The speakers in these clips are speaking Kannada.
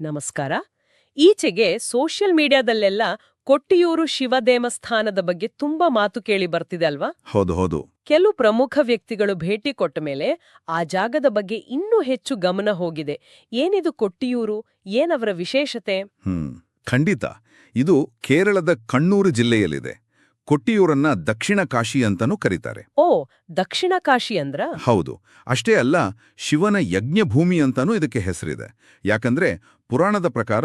ನಮಸ್ಕಾರ. ಈಚೆಗೆ ಸೋಷಿಯಲ್ ಮೀಡಿಯಾದಲ್ಲೆಲ್ಲ ಕೊಟ್ಟಿಯೂರು ಶಿವ ದೇವಸ್ಥಾನದ ಬಗ್ಗೆ ತುಂಬಾ ಮಾತು ಕೇಳಿ ಬರ್ತಿದೆ ಅಲ್ವಾ? ಹೌದು ಹೌದು. ಕೆಲವು ಪ್ರಮುಖ ವ್ಯಕ್ತಿಗಳು ಭೇಟಿ ಕೊಟ್ಟ ಮೇಲೆ ಆ ಜಾಗದ ಬಗ್ಗೆ ಇನ್ನೂ ಹೆಚ್ಚು ಗಮನ ಹೋಗಿದೆ. ಏನಿದು ಕೊಟ್ಟಿಯೂರು? ಏನವರ ವಿಶೇಷತೆ? ಹ್ಮ್ ಖಂಡಿತ. ಇದು ಕೇರಳದ ಕಣ್ಣೂರು ಜಿಲ್ಲೆಯಲ್ಲಿದೆ. ಕೊಟ್ಟಿಯೂರನ್ನ ದಕ್ಷಿಣ ಕಾಶಿ ಅಂತಾನೂ ಕರೀತಾರೆ. ಓ ದಕ್ಷಿಣ ಕಾಶಿ ಅಂದ್ರ? ಹೌದು. ಅಷ್ಟೇ ಅಲ್ಲ ಶಿವನ ಯಜ್ಞಭೂಮಿ ಅಂತಾನೂ ಇದಕ್ಕೆ ಹೆಸರಿದೆ. ಯಾಕಂದ್ರೆ ಪುರಾಣದ ಪ್ರಕಾರ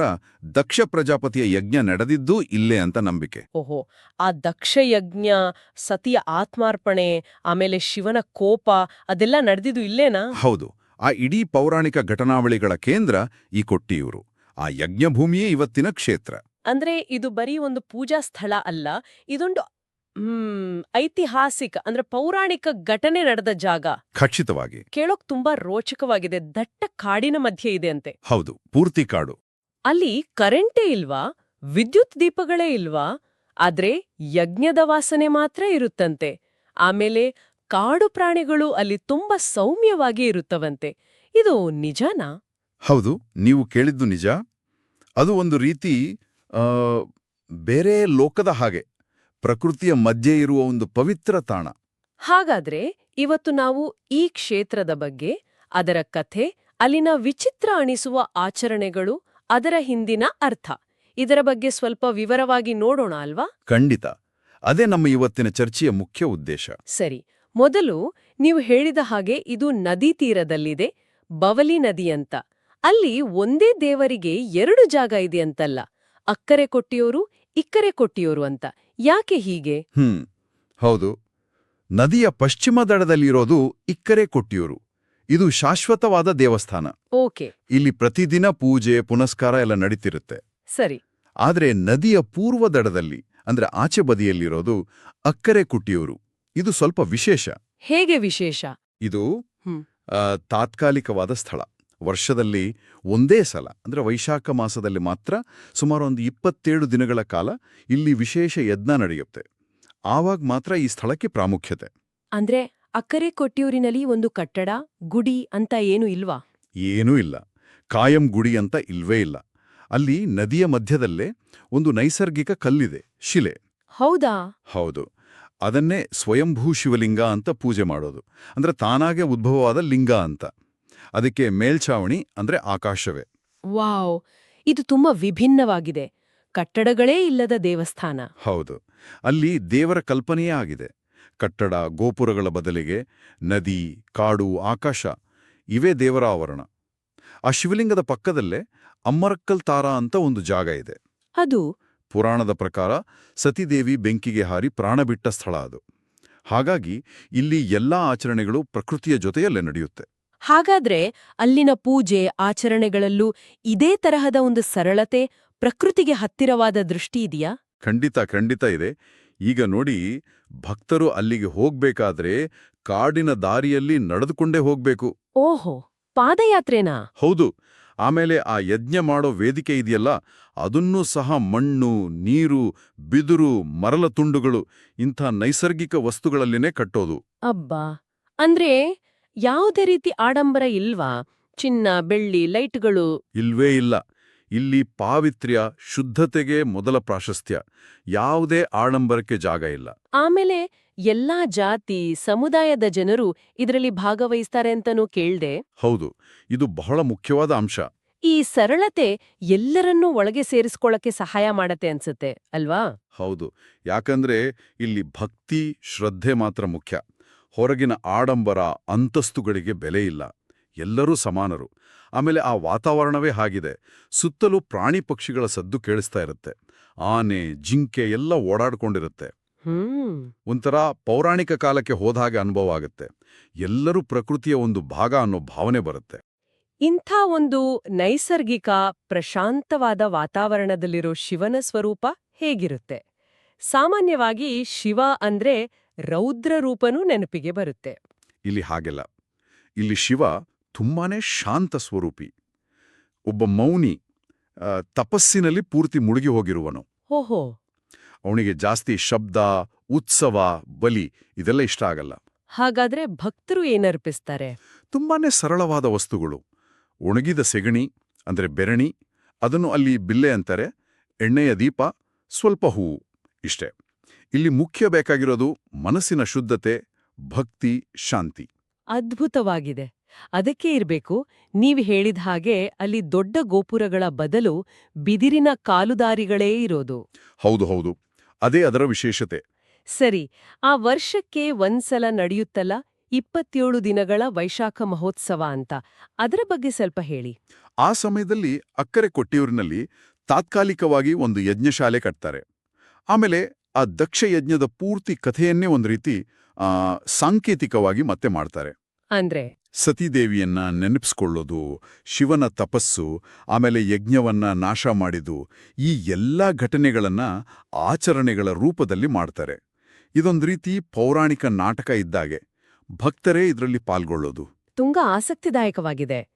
ದಕ್ಷ ಪ್ರಜಾಪತಿಯ ಯಜ್ಞ ನಡೆದಿದ್ದೂ ಇಲ್ಲೇ ಅಂತ ನಂಬಿಕೆ. ಓಹೋ ಆ ದಕ್ಷ ಯಜ್ಞ ಸತಿಯ ಆತ್ಮಾರ್ಪಣೆ ಆಮೇಲೆ ಶಿವನ ಕೋಪ ಅದೆಲ್ಲ ನಡೆದಿದ್ದು ಇಲ್ಲೇನಾ? ಹೌದು ಆ ಇಡೀ ಪೌರಾಣಿಕ ಘಟನಾವಳಿಗಳ ಕೇಂದ್ರ ಈ ಕೊಟ್ಟಿಯೂರು. ಆ ಯಜ್ಞಭೂಮಿಯೇ ಇವತ್ತಿನ ಕ್ಷೇತ್ರ. ಅಂದ್ರೆ ಇದು ಬರೀ ಒಂದು ಪೂಜಾ ಸ್ಥಳ ಅಲ್ಲ ಇದೊಂದು ಹ್ಮ್ ಐತಿಹಾಸಿಕ ಅಂದ್ರೆ ಪೌರಾಣಿಕ ಘಟನೆ ನಡೆದ ಜಾಗ. ಖಚಿತವಾಗಿ. ಕೇಳೋಕ್ ತುಂಬಾ ರೋಚಕವಾಗಿದೆ. ದಟ್ಟ ಕಾಡಿನ ಮಧ್ಯೆ ಇದೆ ಅಂತೆ. ಹೌದು ಪೂರ್ತಿ ಕಾಡು. ಅಲ್ಲಿ ಕರೆಂಟೇ ಇಲ್ವಾ? ವಿದ್ಯುತ್ ದೀಪಗಳೇ ಇಲ್ವಾ? ಆದ್ರೆ ಯಜ್ಞದ ವಾಸನೆ ಮಾತ್ರ ಇರುತ್ತಂತೆ. ಆಮೇಲೆ ಕಾಡು ಪ್ರಾಣಿಗಳು ಅಲ್ಲಿ ತುಂಬಾ ಸೌಮ್ಯವಾಗಿ ಇರುತ್ತವಂತೆ. ಇದು ನಿಜನಾ? ಹೌದು ನೀವು ಕೇಳಿದ್ದು ನಿಜ. ಅದು ಒಂದು ರೀತಿ ಆ, ಬೇರೆ ಲೋಕದ ಹಾಗೆ. ಪ್ರಕೃತಿಯ ಮಧ್ಯೆ ಇರುವ ಒಂದು ಪವಿತ್ರ ತಾಣ. ಹಾಗಾದ್ರೆ ಇವತ್ತು ನಾವು ಈ ಕ್ಷೇತ್ರದ ಬಗ್ಗೆ ಅದರ ಕಥೆ ಅಲ್ಲಿನ ವಿಚಿತ್ರ ಅಣಿಸುವ ಆಚರಣೆಗಳು ಅದರ ಹಿಂದಿನ ಅರ್ಥ. ಇದರ ಬಗ್ಗೆ ಸ್ವಲ್ಪ ವಿವರವಾಗಿ ನೋಡೋಣ ಅಲ್ವಾ? ಖಂಡಿತ. ಅದೇ ನಮ್ಮ ಇವತ್ತಿನ ಚರ್ಚೆಯ ಮುಖ್ಯ ಉದ್ದೇಶ. ಸರಿ. ಮೊದಲು ನೀವು ಹೇಳಿದ ಹಾಗೆ ಇದು ನದಿ ತೀರದಲ್ಲಿದೆ ಬವಲಿ ನದಿ ಅಂತ. ಅಲ್ಲಿ ಒಂದೇ ದೇವರಿಗೆ ಎರಡು ಜಾಗ ಇದೆಯಂತಲ್ಲ ಅಕ್ಕರೆ ಕೊಟ್ಟಿಯೋರು ಇಕ್ಕರೆ ಕೊಟ್ಟಿಯೋರು ಅಂತ. ಯಾಕೆ ಹೀಗೆ? ಹ್ಮ್ ಹೌದು. ನದಿಯ ಪಶ್ಚಿಮ ದಡದಲ್ಲಿರೋದು ಇಕ್ಕರೆ ಕೊಟ್ಟಿಯೂರು. ಇದು ಶಾಶ್ವತವಾದ ದೇವಸ್ಥಾನ. ಓಕೆ. ಇಲ್ಲಿ ಪ್ರತಿದಿನ ಪೂಜೆ ಪುನಸ್ಕಾರ ಎಲ್ಲ ನಡೀತಿರುತ್ತೆ. ಸರಿ. ಆದರೆ ನದಿಯ ಪೂರ್ವ ದಡದಲ್ಲಿ ಅಂದ್ರೆ ಆಚೆ ಬದಿಯಲ್ಲಿರೋದು ಅಕ್ಕರೆ ಕುಟ್ಟಿಯೂರು. ಇದು ಸ್ವಲ್ಪ ವಿಶೇಷ. ಹೇಗೆ ವಿಶೇಷ? ಇದು. ಆ, ತಾತ್ಕಾಲಿಕವಾದ ಸ್ಥಳ. ವರ್ಷದಲ್ಲಿ ಒಂದೇ ಸಲ ಅಂದರೆ ವೈಶಾಖ ಮಾಸದಲ್ಲಿ ಮಾತ್ರ ಸುಮಾರು ಒಂದು ಇಪ್ಪತ್ತೇಳು ದಿನಗಳ ಕಾಲ ಇಲ್ಲಿ ವಿಶೇಷ ಯಜ್ಞ ನಡೆಯುತ್ತೆ. ಆವಾಗ ಮಾತ್ರ ಈ ಸ್ಥಳಕ್ಕೆ ಪ್ರಾಮುಖ್ಯತೆ. ಅಂದ್ರೆ ಅಕ್ಕರೆ ಕೊಟ್ಟಿಯೂರಿನಲ್ಲಿ ಒಂದು ಕಟ್ಟಡ ಗುಡಿ ಅಂತ ಏನು ಇಲ್ವಾ? ಏನೂ ಇಲ್ಲ. ಕಾಯಂ ಗುಡಿ ಅಂತ ಇಲ್ವೇ ಇಲ್ಲ. ಅಲ್ಲಿ ನದಿಯ ಮಧ್ಯದಲ್ಲೇ ಒಂದು ನೈಸರ್ಗಿಕ ಕಲ್ಲಿದೆ ಶಿಲೆ. ಹೌದಾ? ಹೌದು. ಅದನ್ನೇ ಸ್ವಯಂಭೂ ಶಿವಲಿಂಗ ಅಂತ ಪೂಜೆ ಮಾಡೋದು. ಅಂದ್ರೆ ತಾನಾಗೆ ಉದ್ಭವವಾದ ಲಿಂಗ ಅಂತ. ಅದಕ್ಕೆ ಮೇಲ್ಛಾವಣಿ ಅಂದ್ರೆ ಆಕಾಶವೇ. ವಾವ್ ಇದು ತುಂಬಾ ವಿಭಿನ್ನವಾಗಿದೆ. ಕಟ್ಟಡಗಳೇ ಇಲ್ಲದ ದೇವಸ್ಥಾನ. ಹೌದು ಅಲ್ಲಿ ದೇವರ ಕಲ್ಪನೆಯೇ ಆಗಿದೆ. ಕಟ್ಟಡ ಗೋಪುರಗಳ ಬದಲಿಗೆ ನದಿ ಕಾಡು ಆಕಾಶ ಇವೇ ದೇವರ ಆವರಣ. ಆ ಶಿವಲಿಂಗದ ಪಕ್ಕದಲ್ಲೇ ಅಮ್ಮರಕ್ಕಲ್ ತಾರ ಅಂತ ಒಂದು ಜಾಗ ಇದೆ. ಅದು? ಪುರಾಣದ ಪ್ರಕಾರ ಸತಿದೇವಿ ಬೆಂಕಿಗೆ ಹಾರಿ ಪ್ರಾಣ ಬಿಟ್ಟ ಸ್ಥಳ ಅದು. ಹಾಗಾಗಿ ಇಲ್ಲಿ ಎಲ್ಲಾ ಆಚರಣೆಗಳು ಪ್ರಕೃತಿಯ ಜೊತೆಯಲ್ಲೇ ನಡೆಯುತ್ತೆ. ಹಾಗಾದ್ರೆ ಅಲ್ಲಿನ ಪೂಜೆ ಆಚರಣೆಗಳಲ್ಲೂ ಇದೇ ತರಹದ ಒಂದು ಸರಳತೆ ಪ್ರಕೃತಿಗೆ ಹತ್ತಿರವಾದ ದೃಷ್ಟಿ ಇದೆಯಾ? ಖಂಡಿತ ಖಂಡಿತ ಇದೆ. ಈಗ ನೋಡಿ ಭಕ್ತರು ಅಲ್ಲಿಗೆ ಹೋಗ್ಬೇಕಾದ್ರೆ ಕಾಡಿನ ದಾರಿಯಲ್ಲಿ ನಡೆದುಕೊಂಡೇ ಹೋಗ್ಬೇಕು. ಓಹೋ ಪಾದಯಾತ್ರೆನಾ? ಹೌದು. ಆಮೇಲೆ ಆ ಯಜ್ಞ ಮಾಡೋ ವೇದಿಕೆ ಇದೆಯಲ್ಲ ಅದನ್ನೂ ಸಹ ಮಣ್ಣು ನೀರು ಬಿದುರು ಮರಲ ತುಂಡುಗಳು ಇಂಥ ನೈಸರ್ಗಿಕ ವಸ್ತುಗಳಲ್ಲಿನೇ ಕಟ್ಟೋದು. ಅಬ್ಬಾ! ಅಂದ್ರೆ ಯಾವುದೇ ರೀತಿ ಆಡಂಬರ ಇಲ್ವಾ? ಚಿನ್ನ ಬೆಳ್ಳಿ ಲೈಟ್ಗಳು. ಇಲ್ವೇ ಇಲ್ಲ. ಇಲ್ಲಿ ಪಾವಿತ್ರ್ಯ ಶುದ್ಧತೆಗೆ ಮೊದಲ ಪ್ರಾಶಸ್ತ್ಯ. ಯಾವುದೇ ಆಡಂಬರಕ್ಕೆ ಜಾಗ ಇಲ್ಲ. ಆಮೇಲೆ ಎಲ್ಲಾ ಜಾತಿ ಸಮುದಾಯದ ಜನರು ಇದರಲ್ಲಿ ಭಾಗವಹಿಸ್ತಾರೆ ಅಂತನೂ ಕೇಳ್ದೆ. ಹೌದು ಇದು ಬಹಳ ಮುಖ್ಯವಾದ ಅಂಶ. ಈ ಸರಳತೆ ಎಲ್ಲರನ್ನೂ ಒಳಗೆ ಸೇರಿಸ್ಕೊಳ್ಳಕ್ಕೆ ಸಹಾಯ ಮಾಡತ್ತೆ ಅನ್ಸುತ್ತೆ ಅಲ್ವಾ? ಹೌದು ಯಾಕಂದ್ರೆ ಇಲ್ಲಿ ಭಕ್ತಿ ಶ್ರದ್ಧೆ ಮಾತ್ರ ಮುಖ್ಯ. ಹೊರಗಿನ ಆಡಂಬರ ಅಂತಸ್ತುಗಳಿಗೆ ಬೆಲೆ ಇಲ್ಲ ಎಲ್ಲರೂ ಸಮಾನರು. ಆಮೇಲೆ ಆ ವಾತಾವರಣವೇ ಹಾಗಿದೆ. ಸುತ್ತಲೂ ಪ್ರಾಣಿ ಪಕ್ಷಿಗಳ ಸದ್ದು ಕೇಳಿಸ್ತಾ ಇರುತ್ತೆ. ಆನೆ ಜಿಂಕೆ ಎಲ್ಲ ಓಡಾಡ್ಕೊಂಡಿರುತ್ತೆ. ಹ್ಮ್. ಒಂಥರ ಪೌರಾಣಿಕ ಕಾಲಕ್ಕೆ ಹೋದಾಗೆ ಅನುಭವ ಆಗುತ್ತೆ. ಎಲ್ಲರೂ ಪ್ರಕೃತಿಯ ಒಂದು ಭಾಗ ಅನ್ನೋ ಭಾವನೆ ಬರುತ್ತೆ. ಇಂಥ ಒಂದು ನೈಸರ್ಗಿಕ ಪ್ರಶಾಂತವಾದ ವಾತಾವರಣದಲ್ಲಿರೋ ಶಿವನ ಸ್ವರೂಪ ಹೇಗಿರುತ್ತೆ? ಸಾಮಾನ್ಯವಾಗಿ ಶಿವ ಅಂದ್ರೆ ರೌದ್ರ ರೂಪನೂ ನೆನಪಿಗೆ ಬರುತ್ತೆ. ಇಲ್ಲಿ ಹಾಗೆಲ್ಲ. ಇಲ್ಲಿ ಶಿವ ತುಂಬಾನೇ ಶಾಂತ ಸ್ವರೂಪಿ. ಒಬ್ಬ ಮೌನಿ ತಪಸ್ಸಿನಲ್ಲಿ ಪೂರ್ತಿ ಮುಳುಗಿ ಹೋಗಿರುವನು. ಓಹೋ! ಅವನಿಗೆ ಜಾಸ್ತಿ ಶಬ್ದ ಉತ್ಸವ ಬಲಿ ಇದೆಲ್ಲ ಇಷ್ಟ ಆಗಲ್ಲ. ಹಾಗಾದ್ರೆ ಭಕ್ತರು ಏನರ್ಪಿಸ್ತಾರೆ? ತುಂಬಾನೇ ಸರಳವಾದ ವಸ್ತುಗಳು. ಒಣಗಿದ ಸೆಗಣಿ ಅಂದ್ರೆ ಬೆರಣಿ ಅದನ್ನು ಅಲ್ಲಿ ಬಿಲ್ಲೆ ಅಂತಾರೆ. ಎಣ್ಣೆಯ ದೀಪ ಸ್ವಲ್ಪ ಹೂವು ಇಷ್ಟೇ. ಇಲ್ಲಿ ಮುಖ್ಯ ಬೇಕಾಗಿರೋದು ಮನಸ್ಸಿನ ಶುದ್ಧತೆ ಭಕ್ತಿ ಶಾಂತಿ. ಅದ್ಭುತವಾಗಿದೆ. ಅದಕ್ಕೆ ಇರಬೇಕು ನೀವು ಹೇಳಿದ ಹಾಗೆ ಅಲ್ಲಿ ದೊಡ್ಡ ಗೋಪುರಗಳ ಬದಲು ಬಿದಿರಿನ ಕಾಲುದಾರಿಗಳೇ ಇರೋದು. ಹೌದು ಹೌದು. ಅದೇ ಅದರ ವಿಶೇಷತೆ. ಸರಿ ಆ ವರ್ಷಕ್ಕೆ ಒಂದ್ಸಲ ನಡೆಯುತ್ತಲ್ಲ ಇಪ್ಪತ್ತೇಳು ದಿನಗಳ ವೈಶಾಖ ಮಹೋತ್ಸವ ಅಂತ. ಅದರ ಬಗ್ಗೆ ಸ್ವಲ್ಪ ಹೇಳಿ. ಆ ಸಮಯದಲ್ಲಿ ಅಕ್ಕರೆ ಕೊಟ್ಟಿಯೂರಿನಲ್ಲಿ ತಾತ್ಕಾಲಿಕವಾಗಿ ಒಂದು ಯಜ್ಞಶಾಲೆ ಕಟ್ತಾರೆ. ಆಮೇಲೆ ಆ ದಕ್ಷಯಜ್ಞದ ಪೂರ್ತಿ ಕಥೆಯನ್ನೇ ಒಂದು ರೀತಿ ಆ, ಸಾಂಕೇತಿಕವಾಗಿ ಮತ್ತೆ ಮಾಡ್ತಾರೆ. ಅಂದ್ರೆ? ಸತೀದೇವಿಯನ್ನ ನೆನಪಿಸ್ಕೊಳ್ಳೋದು ಶಿವನ ತಪಸ್ಸು ಆಮೇಲೆ ಯಜ್ಞವನ್ನ ನಾಶ ಮಾಡಿದು ಈ ಎಲ್ಲ ಘಟನೆಗಳನ್ನ ಆಚರಣೆಗಳ ರೂಪದಲ್ಲಿ ಮಾಡ್ತಾರೆ. ಇದೊಂದು ರೀತಿ ಪೌರಾಣಿಕ ನಾಟಕ ಇದ್ದಾಗೆ. ಭಕ್ತರೇ ಇದರಲ್ಲಿ ಪಾಲ್ಗೊಳ್ಳೋದು. ತುಂಬಾ ಆಸಕ್ತಿದಾಯಕವಾಗಿದೆ.